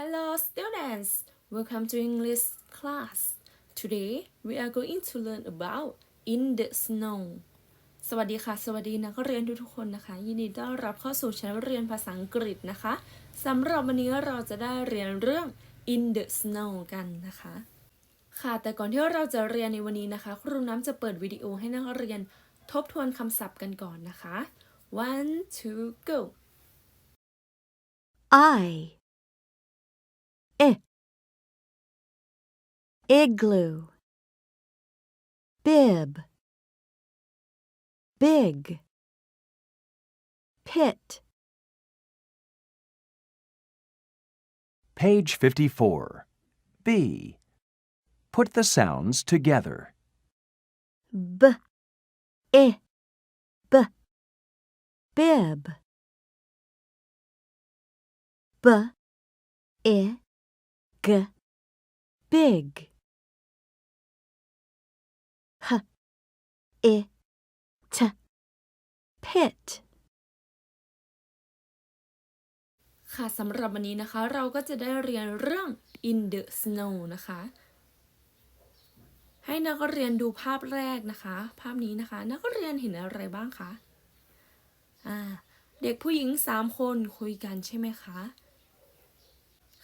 Hello students, welcome to English class. Today we are going to learn about in the snow. สวัสดีค่ะ สวัสดีนักเรียนทุกๆคนนะคะ ยินดีต้อนรับเข้าสู่ชั้นเรียนภาษาอังกฤษนะคะสำหรับวันนี้เราจะได้เรียนเรื่อง in the snow กันนะคะ ค่ะแต่ก่อนที่เราจะเรียนในวันนี้นะคะ ครูน้ำจะเปิดวิดีโอให้นักเรียนทบทวนคำศัพท์กันก่อนนะคะ one two go I igloo. Bib. Big. Pit. Page 54. B. Put the sounds together. b. I. B. Bib. B. I. G. Big i t pit ค่ะสำหรับวันนี้นะคะ เราก็จะได้เรียนเรื่อง in the snow นะคะ ให้นักเรียนดูภาพแรกนะคะ ภาพนี้นะคะ นักเรียนเห็นอะไรบ้างคะอ่าเด็กผู้หญิงสามคนคุยกันใช่ไหมคะ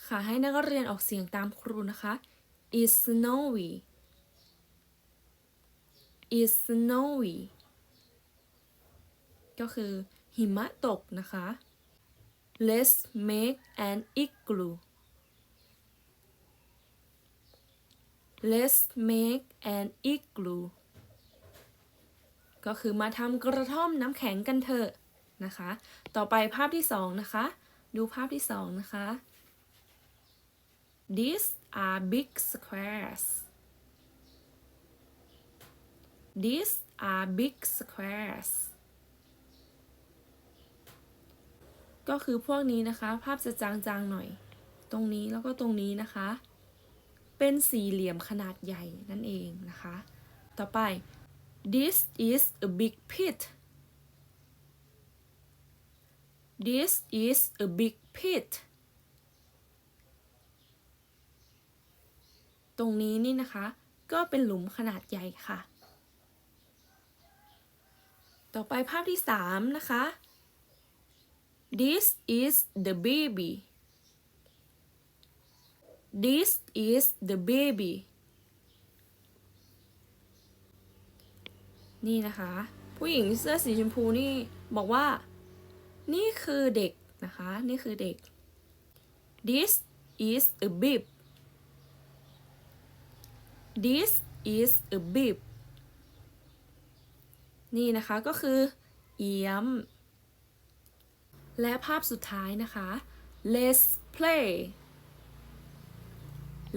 ค่ะให้นักเรียนออกเสียงตามครูนะคะ is snowy is snowy ก็คือหิมะตกนะคะ Let's make an igloo. Let's make an igloo. ก็คือมาทำกระท่อมน้ำแข็งกันเถอะนะคะ ต่อไปภาพที่สองนะคะ ดูภาพที่สองนะคะ These are big squares. These are big squares. ก็คือพวกนี้นะคะ ภาพจะจางๆหน่อย ตรงนี้แล้วก็ตรงนี้นะคะ เป็นสี่เหลี่ยมขนาดใหญ่นั่นเองนะคะ ต่อไป this is a big pit this is a big pit ตรงนี้นี่นะคะ ก็เป็นหลุมขนาดใหญ่ค่ะ ต่อไปภาพที่สามนะคะ This is the baby. This is the baby. นี่นะคะ ผู้หญิงเสื้อสีชมพูนี่บอกว่า นี่คือเด็กนะคะ นี่คือเด็ก This is a bib. This is a bib. นี่นะคะก็คือ เอี้ยม และภาพสุดท้ายนะคะ let's play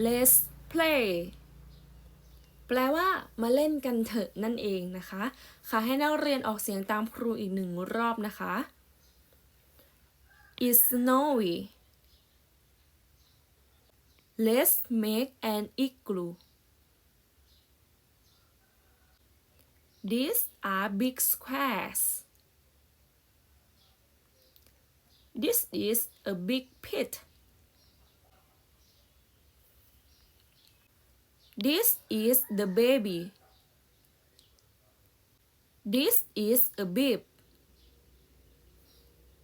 let's play แปลว่ามาเล่นกันเถอะนั่นเองนะคะ ค่ะให้นักเรียนออกเสียงตามครูอีกหนึ่งรอบนะคะ it's snowy let's make an igloo these are big squares This is a big pit. This is the baby. This is a bib.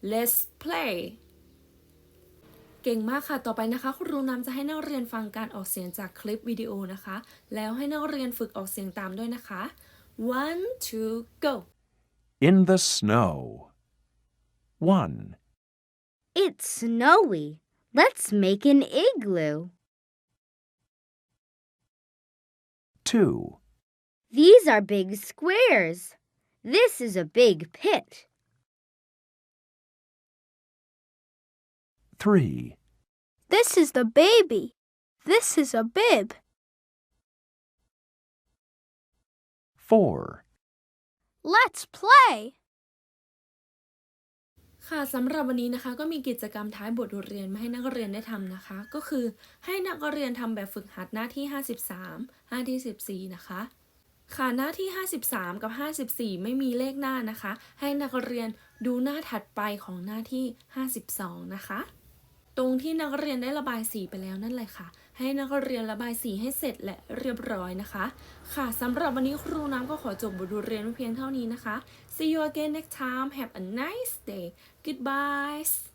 Let's play. เก่งมากค่ะ ต่อไปนะคะครูน้ำจะให้นักเรียนฟังการออกเสียงจากคลิปวิดีโอนะคะ แล้วให้นักเรียนฝึกออกเสียงตามด้วยนะคะ one two go In the snow. 1. It's snowy. Let's make an igloo. 2. These are big squares. This is a big pit. 3. This is the baby. This is a bib. 4. Let's play. ค่ะสำหรับวันนี้นะคะก็มีกิจกรรมท้ายบทเรียนมาให้นักเรียนได้ทำนะคะ ก็คือให้นักเรียนทำแบบฝึกหัดหน้าที่ 53 หน้าที่ 14 นะคะ ค่ะหน้าที่ 53 กับ 54 ไม่มีเลขหน้านะคะ ให้นักเรียนดูหน้าถัดไปของหน้าที่ 52 นะคะ ตรงที่นักเรียนได้ระบายสีไปแล้วนั่นแหละค่ะ ให้นักเรียนระบายสีให้เสร็จและเรียบร้อยนะคะ ค่ะสำหรับวันนี้ครูน้ำก็ขอจบบทเรียนเพียงเท่านี้นะคะ See you again next time have a nice day goodbye